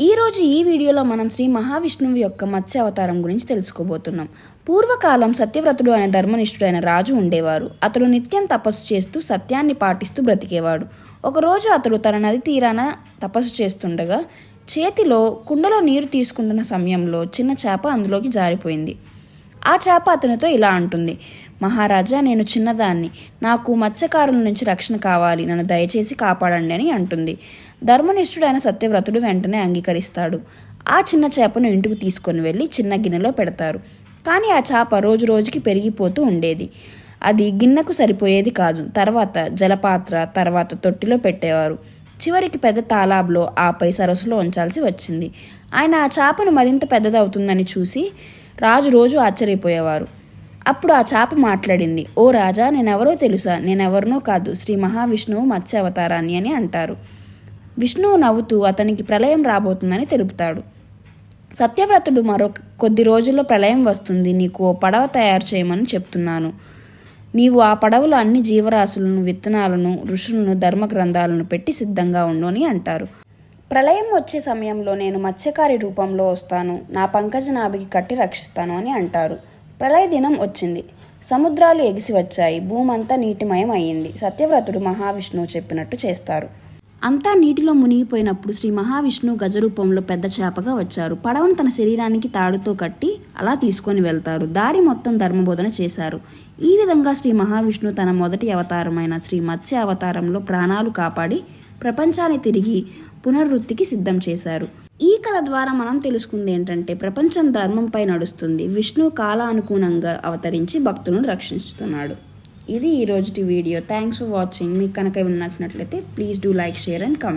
ఈరోజు ఈ వీడియోలో మనం శ్రీ మహావిష్ణువు యొక్క మత్స్య అవతారం గురించి తెలుసుకోబోతున్నాం. పూర్వకాలం సత్యవ్రతుడు అనే ధర్మనిష్ఠుడైన రాజు ఉండేవారు. అతడు నిత్యం తపస్సు చేస్తూ సత్యాన్ని పాటిస్తూ బ్రతికేవాడు. ఒకరోజు అతడు తన నది తీరాన తపస్సు చేస్తుండగా చేతిలో కుండలో నీరు తీసుకుంటున్న సమయంలో చిన్న చేప అందులోకి జారిపోయింది. ఆ చేప అతనితో ఇలా అంటుంది మహారాజా నేను చిన్నదాన్ని. నాకు మత్స్యకారుల నుంచి రక్షణ కావాలి. నన్ను దయచేసి కాపాడండి అని అంటుంది. ధర్మనిష్ఠుడైన సత్యవ్రతుడు వెంటనే అంగీకరిస్తాడు. ఆ చిన్న చేపను ఇంటికి తీసుకొని వెళ్ళి చిన్న గిన్నెలో పెడతారు. కానీ ఆ చేప రోజు రోజుకి పెరిగిపోతూ ఉండేది. అది గిన్నెకు సరిపోయేది కాదు. తర్వాత జలపాత్ర తర్వాత తొట్టిలో పెట్టేవారు. చివరికి పెద్ద తాలాబ్లో ఆపై సరస్సులో ఉంచాల్సి వచ్చింది. ఆయన ఆ చేపను మరింత పెద్దదవుతుందని చూసి రాజు రోజు ఆశ్చర్యపోయేవారు. అప్పుడు ఆ చాప మాట్లాడింది ఓ రాజా నేనెవరో తెలుసా? నేనెవరినో కాదు. శ్రీ మహావిష్ణువు మత్స్య అవతారాన్ని అని అంటారు. విష్ణువు నవ్వుతూ అతనికి ప్రళయం రాబోతుందని తెలుపుతాడు. సత్యవ్రతుడు మరో కొద్ది రోజుల్లో ప్రళయం వస్తుంది. నీకు ఓ పడవ తయారు చేయమని చెప్తున్నాను. నీవు ఆ పడవలో అన్ని జీవరాశులను విత్తనాలను ఋషులను ధర్మ గ్రంథాలను పెట్టి సిద్ధంగా ఉండు అని అంటారు. ప్రళయం వచ్చే సమయంలో నేను మత్స్యకారి రూపంలో వస్తాను. నా పంకజ నాభికి కట్టి రక్షిస్తాను అని అంటారు. ప్రళయ దినం వచ్చింది. సముద్రాలు ఎగిసి వచ్చాయి. భూమంతా నీటిమయం అయ్యింది. సత్యవ్రతుడు మహావిష్ణువు చెప్పినట్టు చేస్తారు. అంతా నీటిలో మునిగిపోయినప్పుడు శ్రీ మహావిష్ణువు గజరూపంలో పెద్ద చేపగా వచ్చారు. పడవను తన శరీరానికి తాడుతో కట్టి అలా తీసుకొని వెళ్తారు. దారి మొత్తం ధర్మబోధన చేశారు. ఈ విధంగా శ్రీ మహావిష్ణువు తన మొదటి అవతారమైన శ్రీ మత్స్య అవతారంలో ప్రాణాలు కాపాడి ప్రపంచాన్ని తిరిగి పునర్వృత్తికి సిద్ధం చేశారు. ఈ కథ ద్వారా మనం తెలుసుకుంది ఏంటంటే ప్రపంచం ధర్మంపై నడుస్తుంది. విష్ణు కాలానుగుణంగా అవతరించి భక్తులను రక్షిస్తున్నాడు. ఇది ఈ రోజుటి వీడియో. థ్యాంక్స్ ఫర్ వాచింగ్ మీకు కనుక నచ్చినట్లయితే please do like share and comment